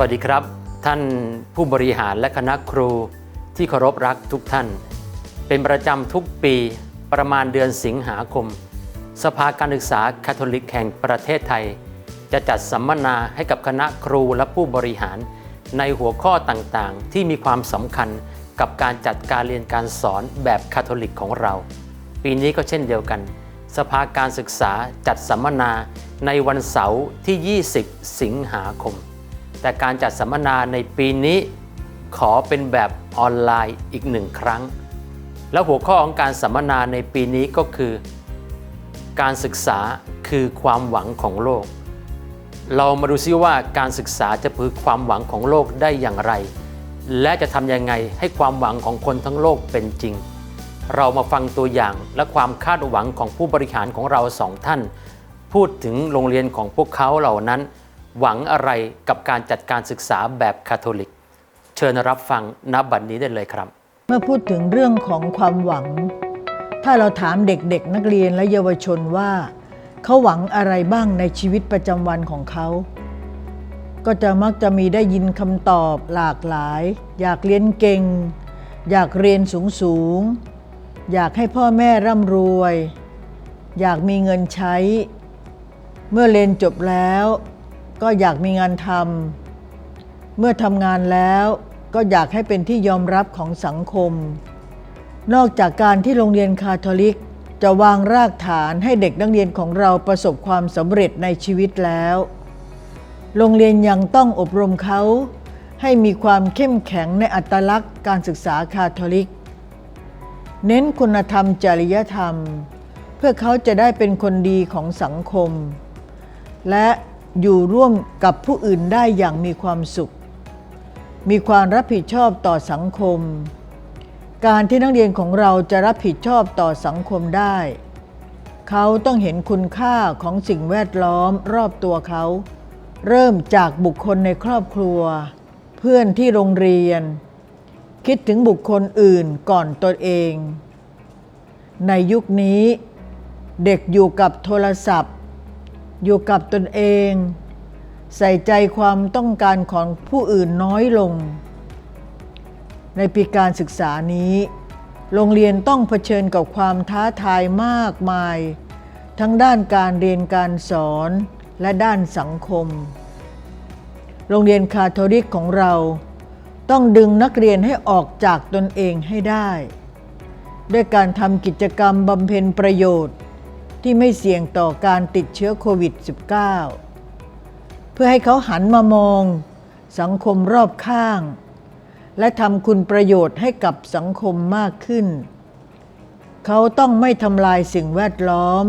วัสดีครับ ท่านผู้บริหารและคณะครูที่เคารพรักทุกท่าน เป็นประจำทุกปีประมาณเดือนสิงหาคม สภาการศึกษาคาทอลิกแห่งประเทศไทย จะจัดสัมมนาให้กับคณะครูและผู้บริหาร ในหัวข้อต่างๆ ที่มีความสำคัญกับการจัดการเรียนการสอนแบบคาทอลิกของเรา ปีนี้ก็เช่นเดียวกัน สภาการศึกษาจัดสัมมนาในวันเสาร์ที่ 20 สิงหาคม แต่การจัดสัมมนาในปีนี้ขอเป็นแบบออนไลน์อีกหนึ่งครั้ง และหัวข้อของการสัมมนาในปีนี้ก็คือ การศึกษาคือความหวังของโลก เรามาดูซิว่าการศึกษาจะพือความหวังของโลกได้อย่างไร และจะทำยังไงให้ความหวังของคนทั้งโลกเป็นจริง เรามาฟังตัวอย่างและความคาดหวังของผู้บริหารของเราสองท่าน พูดถึงโรงเรียนของพวกเขาเหล่านั้น หวังอะไรกับการจัดการศึกษาแบบคาทอลิก เชิญรับฟังณบัดนี้ได้เลยครับ เมื่อพูดถึงเรื่องของความหวัง ถ้าเราถามเด็กๆ นักเรียนและเยาวชนว่า เขาหวังอะไรบ้างในชีวิตประจำวันของเขา ก็จะมักจะมีได้ยินคำตอบหลากหลาย อยากเรียนเก่ง อยากเรียนสูงๆ อยากให้พ่อแม่ร่ำรวย อยากมีเงินใช้ เมื่อเรียนจบแล้ว ก็อยากมีงานทำเมื่อทำงานแล้วก็อยากให้เป็นที่ยอมรับของสังคม นอกจากการที่โรงเรียนคาทอลิก จะวางรากฐานให้เด็กนักเรียนของเราประสบความสำเร็จในชีวิตแล้ว โรงเรียนยังต้องอบรมเขาให้มีความเข้มแข็งในอัตลักษณ์การศึกษาคาทอลิก เน้นคุณธรรมจริยธรรม เพื่อเขาจะได้เป็นคนดีของสังคม และ อยู่ร่วมกับผู้อื่นได้อย่างมีความสุข มีความรับผิดชอบต่อสังคม การที่นักเรียนของเราจะรับผิดชอบต่อสังคมได้ เขาต้องเห็นคุณค่าของสิ่งแวดล้อมรอบตัวเขา เริ่มจากบุคคลในครอบครัว เพื่อนที่โรงเรียน คิดถึงบุคคลอื่นก่อนตนเอง ในยุคนี้ เด็กอยู่กับโทรศัพท์ อยู่กับตนเอง ใส่ใจความต้องการของผู้อื่นน้อยลง ในปีการศึกษานี้ โรงเรียนต้องเผชิญกับความท้าทายมากมาย ทั้งด้านการเรียนการสอนและด้านสังคม โรงเรียนคาทอลิกของเราต้องดึงนักเรียนให้ออกจากตนเองให้ได้ ด้วยการทำกิจกรรมบำเพ็ญประโยชน์ ที่ไม่เสี่ยงต่อการติดเชื้อโควิด -19 เพื่อให้เขาหันมามอง สังคมรอบข้าง และทำคุณประโยชน์ให้กับสังคมมากขึ้น เขาต้องไม่ทำลายสิ่งแวดล้อม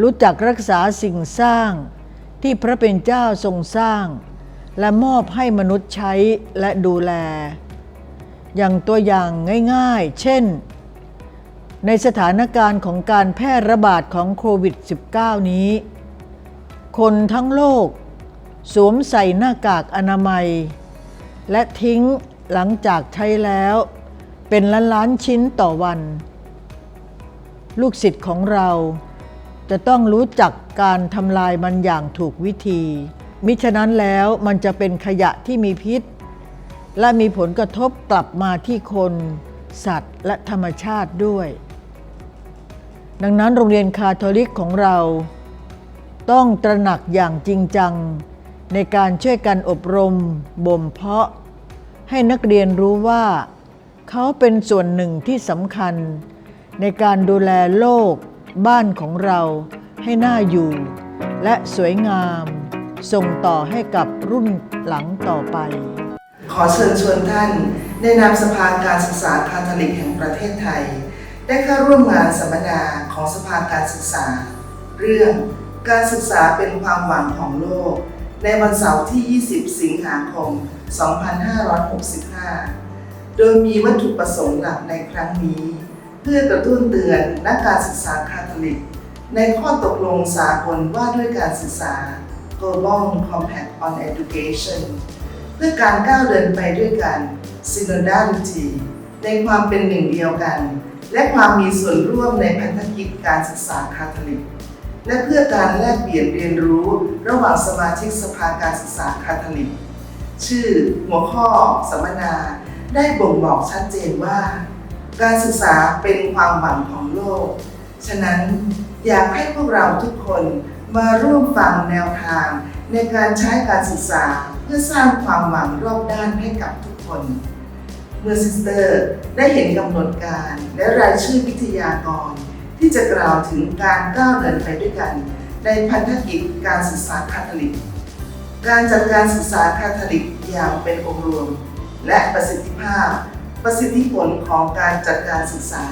รู้จักรักษาสิ่งสร้างที่พระเป็นเจ้าทรงสร้าง และมอบให้มนุษย์ใช้และดูแล อย่างตัวอย่างง่ายๆ เช่น ในสถานการณ์ของการแพร่ระบาดของโควิด -19 นี้ คนทั้งโลก สวมใส่หน้ากากอนามัย และทิ้งหลังจากใช้แล้ว เป็นล้านล้านๆชิ้นต่อวัน ลูกศิษย์ของเราจะต้องรู้จักการทำลายมันอย่างถูกวิธี มิฉะนั้นแล้วมันจะเป็นขยะที่มีพิษ และมีผลกระทบกลับมาที่คน สัตว์และธรรมชาติด้วย ดังนั้นโรงเรียนคาทอลิกของเรา ต้องตระหนักอย่างจริงจัง ในการช่วยกันอบรม บ่มเพาะ ให้นักเรียนรู้ว่า เขาเป็นส่วนหนึ่งที่สำคัญ ในการดูแลโลก บ้านของเราให้น่าอยู่ และสวยงาม ส่งต่อให้กับรุ่นหลังต่อไป ขอเชิญชวนท่านในนามสภาการศึกษาคาทอลิกแห่งประเทศไทย ได้เข้าร่วมงานสัมมนาของสภาการศึกษา เรื่องการศึกษาเป็นความหวังของโลก ในวันเสาร์ที่ 20 สิงหาคม 2565 โดยมีวัตถุประสงค์หลักในครั้งนี้ เพื่อกระตุ้นเตือนนักการศึกษาคาทอลิก ในข้อตกลงสากลว่าด้วยการศึกษา Global Compact on Education เพื่อการก้าวเดินไปด้วยกัน Synodality ในความเป็นหนึ่งเดียวกัน และความมีส่วนร่วมในพันธกิจการศึกษาคาทอลิก และเพื่อการแลกเปลี่ยนเรียนรู้ระหว่างสมาชิกสภาการศึกษาคาทอลิก ชื่อหัวข้อสัมมนา ได้บ่งบอกชัดเจนว่า การศึกษาเป็นความหวังของโลก ฉะนั้นอยากให้พวกเราทุกคนมาร่วมฟังแนวทางในการใช้การศึกษาเพื่อสร้างความหวังรอบด้านให้กับทุกคน เมื่อซิสเตอร์ได้เห็นกำหนดการและรายชื่อวิทยากร ที่จะกล่าวถึงการก้าวเดินไปด้วยกัน ในพันธกิจการศึกษาคาทอลิก การจัดการศึกษาคาทอลิกอย่างเป็นองค์รวม และประสิทธิภาพ ประสิทธิผลของการจัดการศึกษา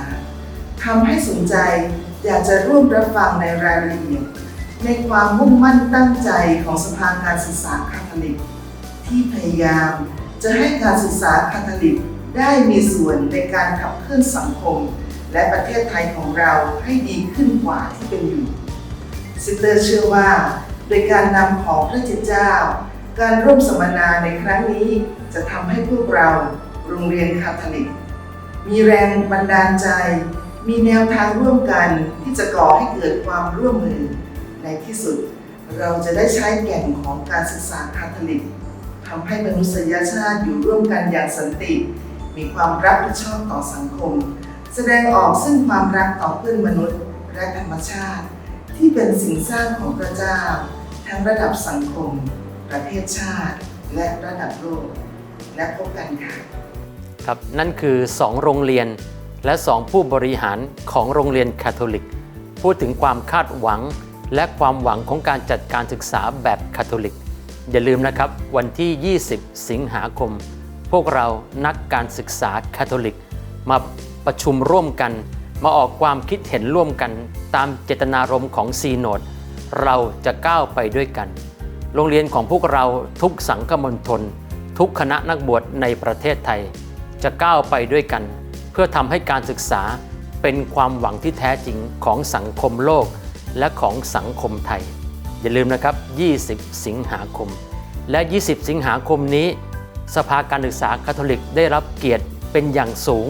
ทำให้สนใจอยากจะร่วมรับฟังในรายละเอียดในความมุ่งมั่นตั้งใจของสภาการศึกษาคาทอลิก ที่พยายามจะให้การศึกษาคาทอลิก ได้มีส่วนในการขับเคลื่อนสังคม และประเทศไทยของเราให้ดีขึ้นกว่าที่เป็นอยู่ซิสเตอร์เชื่อว่า โดยการนำของพระเจ้า การร่วมสัมมนาในครั้งนี้จะทำให้พวกเราโรงเรียนคาทอลิก มีแรงบันดาลใจ มีแนวทางร่วมกันที่จะก่อให้เกิดความร่วมมือ ในที่สุดเราจะได้ใช้แก่นของการศึกษาคาทอลิกทำให้มนุษยชาติอยู่ร่วมกันอย่างสันติ มีความรับผิดชอบต่อสังคม แสดงออกซึ่งความรักต่อเพื่อนมนุษย์และธรรมชาติ ที่เป็นสิ่งสร้างของพระเจ้า ทั้งระดับสังคม ประเทศชาติ และระดับโลก และพบกันค่ะครับนั่นคือ 2 โรงเรียนและ 2 ผู้บริหารของโรงเรียนคาทอลิก พูดถึงความคาดหวัง และความหวังของการจัดการศึกษาแบบคาทอลิก อย่าลืมนะครับ วันที่ 20 สิงหาคม พวกเรานักการศึกษาคาทอลิก มาประชุมร่วมกัน มาออกความคิดเห็นร่วมกันตามเจตนารมณ์ของซีโนดเราจะก้าวไปด้วยกัน โรงเรียนของพวกเราทุกสังคมณฑลทุกคณะนักบวชในประเทศไทย จะก้าวไปด้วยกัน เพื่อทำให้การศึกษาเป็นความหวังที่แท้จริงของสังคมโลกและของสังคมไทย อย่าลืมนะครับ 20 สิงหาคม และ 20 สิงหาคมนี้ สภาการศึกษาคาทอลิกได้รับเกียรติเป็นอย่างสูง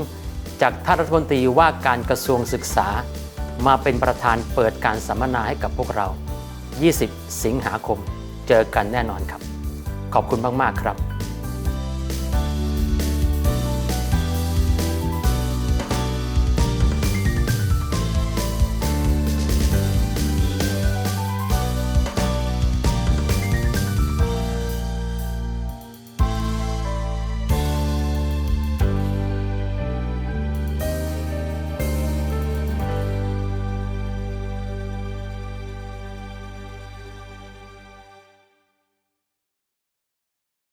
จากท่านรัฐมนตรีว่าการกระทรวงศึกษา มาเป็นประธานเปิดการสัมมนาให้กับพวกเรา 20 สิงหาคม เจอกันแน่นอนครับ ขอบคุณมาก ๆ ครับ